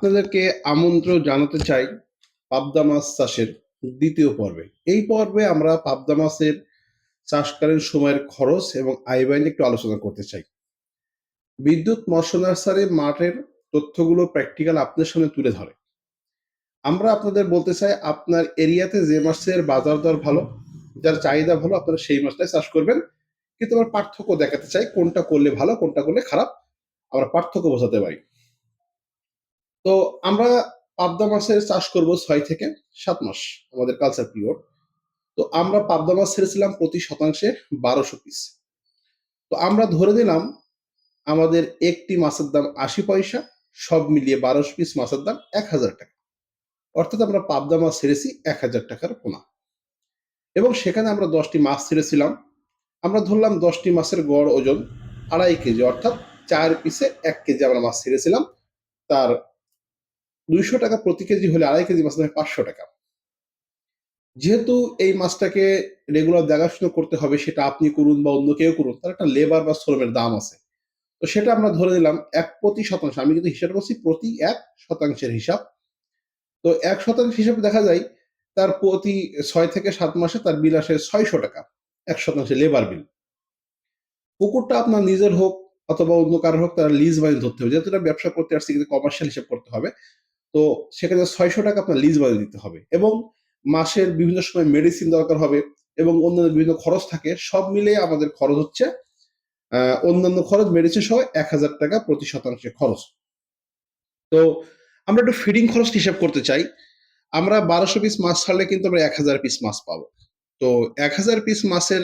আপনাদেরকে আমন্ত্রণ জানাতে চাই পাবদা মাছ চাষের দ্বিতীয় পর্বে। এই পর্বে আমরা পাবদা মাছের চাষকালীন সময়ের খরচ এবং আয় ব্যয় একটু আলোচনা করতে চাই। বিদ্যুৎ মৎস্য নার্সারি মাঠের তথ্যগুলো প্র্যাকটিক্যাল আপনাদের সামনে তুলে ধরে। আমরা আপনাদের বলতে চাই, আপনার এরিয়াতে যে মাছের বাজার দর ভালো, যার চাহিদা ভালো, আপনারা সেই মাছটাই চাষ করবেন। কিন্তু আমরা পার্থক্য দেখাতে চাই, কোনটা করলে ভালো, কোনটা করলে খারাপ, আমরা পার্থক্য বোঝাতে পারি। তো আমরা পাবদা মাছের চাষ করব ছয় থেকে সাত মাস, আমাদের কালচার পিরিয়ড তো আমরা পাবদা মাছ ছেড়েছিলাম প্রতি শতাংশে বারোশো পিস তো আমরা ধরে দিলাম আমাদের একটি মাছের দাম আশি পয়সা, সব মিলিয়ে বারোশো পিস মাছের দাম এক হাজার টাকা। অর্থাৎ আমরা পাবদা মাছ ছেড়েছি এক হাজার টাকার পোনা। এবং সেখানে আমরা দশটি মাছ ছেড়েছিলাম। আমরা ধরলাম দশটি মাছের গড় ওজন আড়াই কেজি, অর্থাৎ চার পিসে এক কেজি আমরা মাছ ছেড়েছিলাম। তার দুইশো টাকা প্রতি কেজি হলে আড়াই কেজি মাছ দাম পাঁচশো টাকা। যেহেতু এই মাছটাকে রেগুলার দেখাশোনা করতে হবে, সেটা আপনি করুন বা অন্য কেউ করুন, তার একটা লেবার বা শ্রমের দাম আছে। তো সেটা আমরা ধরে নিলাম এক প্রতি শতাংশ। আমি কিন্তু হিসাব করছি প্রতি এক শতাংশের হিসাব। তো এক শতাংশ হিসাবে দেখা যায়, তার প্রতি ছয় থেকে সাত মাসে তার বিল আসে ছয়শো টাকা, এক শতাংশে লেবার বিল পুকুরটা আপনার নিজের হোক অথবা অন্য কারোর হোক, তারা লিজ বানিয়ে ধরতে হবে। যেহেতু ব্যবসা করতে আসছে, কিন্তু কমার্শিয়াল হিসাব করতে হবে। তো সেখানে ছয়শো টাকা আপনার লিজ বানিয়ে দিতে হবে এবং মাসের বিভিন্ন সময় মেডিসিন দরকার হবে এবং অন্যান্য বিভিন্ন খরচ থাকে, সব মিলিয়ে আমাদের খরচ হচ্ছে অন্যান্য খরচ মেডিসিন সহ এক হাজার টাকা প্রতি শতাংশে খরচ। তো আমরা একটু ফিডিং খরচ হিসাব করতে চাই। আমরা বারোশো পিস মাছ ছাড়লে কিন্তু আমরা এক হাজার পিস মাছ পাবো। তো এক হাজার পিস মাছের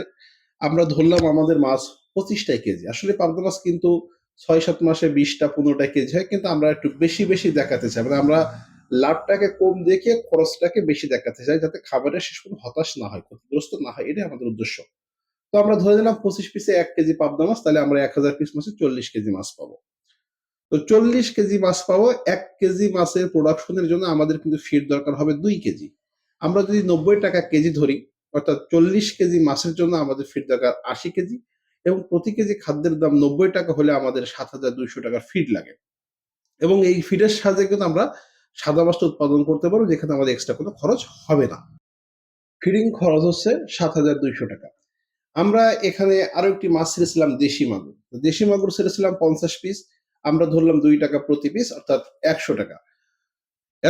আমরা ধরলাম আমাদের মাছ পঁচিশটাই কেজি। আসলে পাবদা মাছ কিন্তু ছয় সাত মাসে বিশটা পনেরোটা কেজি হয়, কিন্তু আমরা একটু বেশি বেশি দেখাতে চাই। মানে আমরা লাভটাকে কম দেখে খরচটাকে বেশি দেখাতে চাই, যাতে খাবারের শেষ পর্যন্ত হতাশ না হয়, ক্ষতিগ্রস্ত না হয়, এটাই আমাদের উদ্দেশ্য। তো আমরা ধরে নিলাম পঁচিশ পিসে এক কেজি পাবদা মাছ, তাহলে আমরা এক হাজার পিস মাসে চল্লিশ কেজি মাছ পাবো। তো চল্লিশ কেজি মাছ পাবো, এক কেজি মাছের প্রোডাকশনের জন্য আমাদের কিন্তু ফিড দরকার হবে দুই কেজি। আমরা যদি নব্বই টাকা কেজি ধরি, অর্থাৎ চল্লিশ কেজি মাছের জন্য আমাদের ফিড দরকার আশি কেজি এবং প্রতি কেজি খাদ্যের দাম নব্বই টাকা হলে আমাদের সাত হাজার দুইশো টাকার ফিড লাগে। এবং এই ফিডের সাহায্যে কিন্তু আমরা সাদা মাছটা উৎপাদন করতে পারব, যেখানে আমাদের এক্সট্রা কোনো খরচ হবে না। ফিডিং খরচ হচ্ছে সাত হাজার দুইশো টাকা। আমরা এখানে আরও একটি মাছ ছেড়েছিলাম, দেশি মাগুর। দেশি মাগুর ছেড়েছিলাম পঞ্চাশ পিস আমরা ধরলাম দুই টাকা প্রতি পিস অর্থাৎ একশো টাকা।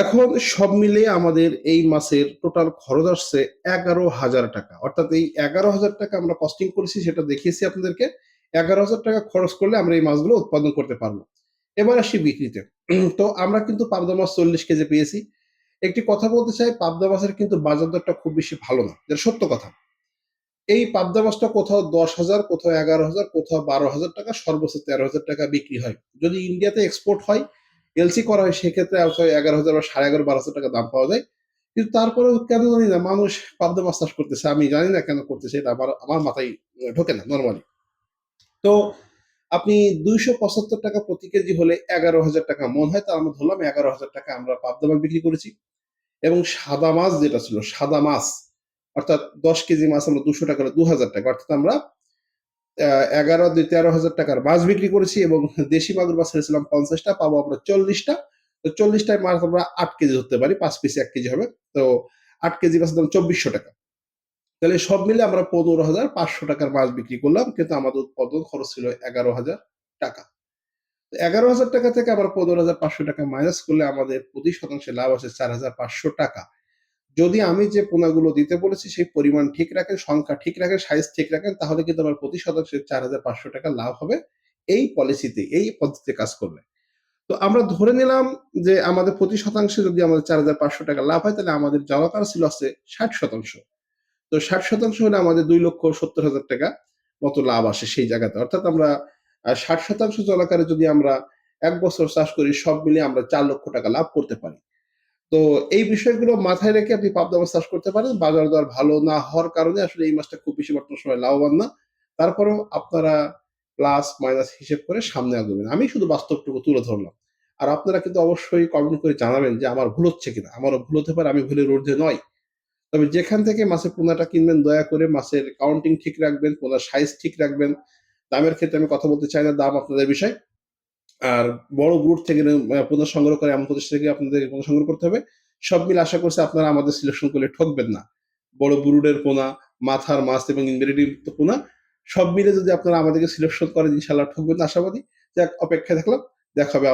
এখন সব মিলিয়ে আমাদের এই মাসের টোটাল খরচ আসছে এগারো হাজার টাকা। অর্থাৎ এই এগারো হাজার টাকা আমরা কস্টিং করেছি, সেটা দেখিয়েছি আপনাদেরকে। এগারো হাজার টাকা খরচ করলে আমরা এই মাছগুলো উৎপাদন করতে পারব। এবার আসি বিক্রিতে। তো আমরা কিন্তু পাবদা মাছ চল্লিশ কেজি পেয়েছি। একটি কথা বলতে চাই, পাবদা মাছের কিন্তু বাজার দরটা খুব বেশি ভালো না। যেটা সত্য কথা। এই পাবদা মাছটা কোথাও দশ হাজার, কোথাও এগারো হাজার, কোথাও বারো হাজার টাকা, সর্বোচ্চ তেরো হাজার টাকা বিক্রি হয়। যদি ইন্ডিয়াতে এক্সপোর্ট হয় এলসি করা হয়, সেক্ষেত্রে এগারো হাজার বা সাড়ে এগারো, বারো হাজার টাকা দাম পাওয়া যায়। কিন্তু তারপরেও কেন জানি না, মানুষ পাবদা মাছ চাষ করতেছে, আমি জানি না কেন করতেছে, এটা আমার আমার মাথায় ঢোকে না নর্মালি তো আপনি দুইশো পঁচাত্তর টাকা প্রতি কেজি হলে এগারো হাজার টাকা মন হয় তা আমরা ধরলাম এগারো হাজার টাকা আমরা পাবদা মাছ বিক্রি করেছি। এবং সাদা মাছ যেটা ছিল, সাদা মাছ, অর্থাৎ দশ কেজি মাছ আমরা দুশো টাকা হলে দু হাজার টাকা, অর্থাৎ আমরা এগারো দুই তেরো হাজার টাকার মাছ বিক্রি করেছি এবং দেশি মাগুর মাছ ছেড়েছিলাম পঞ্চাশটা, পাবো আমরা চল্লিশটা। তো চল্লিশটায় মাছ আমরা আট কেজি ধরতে পারি, পাঁচ পিসে এক কেজি হবে। তো আট কেজি মাছের দাম চব্বিশশো টাকা। তাহলে সব মিলে আমরা পনেরো হাজার পাঁচশো টাকার মাছ বিক্রি করলাম, কিন্তু আমাদের উৎপাদন খরচ ছিল এগারো হাজার টাকা। এগারো হাজার টাকা থেকে আবার পনেরো হাজার পাঁচশো টাকা মাইনাস করলে আমাদের প্রতি শতাংশে লাভ আছে চার হাজার পাঁচশো টাকা। যদি আমি যে পোনাগুলো দিতে বলেছি, সেই পরিমাণ ঠিক রাখেন, সংখ্যা ঠিক রাখেন সাইজ ঠিক রাখেন, তাহলে কিন্তু আমার প্রতি শতাংশে চার হাজার পাঁচশো টাকা লাভ হবে। এই পলিসিতে এই পদ্ধতিতে কাজ করলে তো আমরা ধরে নিলাম যে আমাদের প্রতি শতাংশে যদি আমাদের চার হাজার পাঁচশো টাকা লাভ হয়, তাহলে আমাদের জলকার ছিল আছে ষাট শতাংশ। তো ষাট শতাংশ হলে আমাদের দুই লক্ষ সত্তর হাজার টাকা মতো লাভ আসে সেই জায়গাতে। অর্থাৎ আমরা ষাট শতাংশ জলাকারে যদি আমরা এক বছর চাষ করি, সব মিলিয়ে আমরা চার লক্ষ টাকা লাভ করতে পারি। তো এই বিষয়গুলো মাথায় রেখে আপনি পাবদা মাছ চাষ করতে পারেন। বাজার দর ভালো না হওয়ার কারণে আসলে এই মাছটা খুব বেশি বর্তমান সময় লাভবান না। তারপরেও আপনারা প্লাস মাইনাস হিসেব করে সামনে আগাবেন। আমি শুধু বাস্তবটুকু তুলে ধরলাম। আর আপনারা কিন্তু অবশ্যই কমেন্ট করে জানাবেন যে আমার ভুল হচ্ছে কিনা। আমারও ভুল হতে পারে, আমি ভুলের ঊর্ধ্বে নয়। তবে যেখান থেকে মাছের পোনাটা কিনবেন, দয়া করে মাছের কাউন্টিং ঠিক রাখবেন, পোনার সাইজ ঠিক রাখবেন। দামের ক্ষেত্রে আমি কথা বলতে চাই না, দাম আপনাদের বিষয়। আর বড় গ্রুপ থেকে পুনঃ সংগ্রহ করে এমন প্রতিষ্ঠান থেকে আপনাদের পণ্য সংগ্রহ করতে হবে। সব মিলে আশা করছি আপনারা আমাদের সিলেকশন করলে ঠকবেন না। বড় ব্রুডের পোনা, মাথার মাছ এবং ইনভেরিটি পোনা, সব মিলে যদি আপনারা আমাদেরকে সিলেকশন করেন ইনশাল্লাহ ঠকবেন না, আশাবাদী। যাক, অপেক্ষায় থাকলাম। দেখা হবে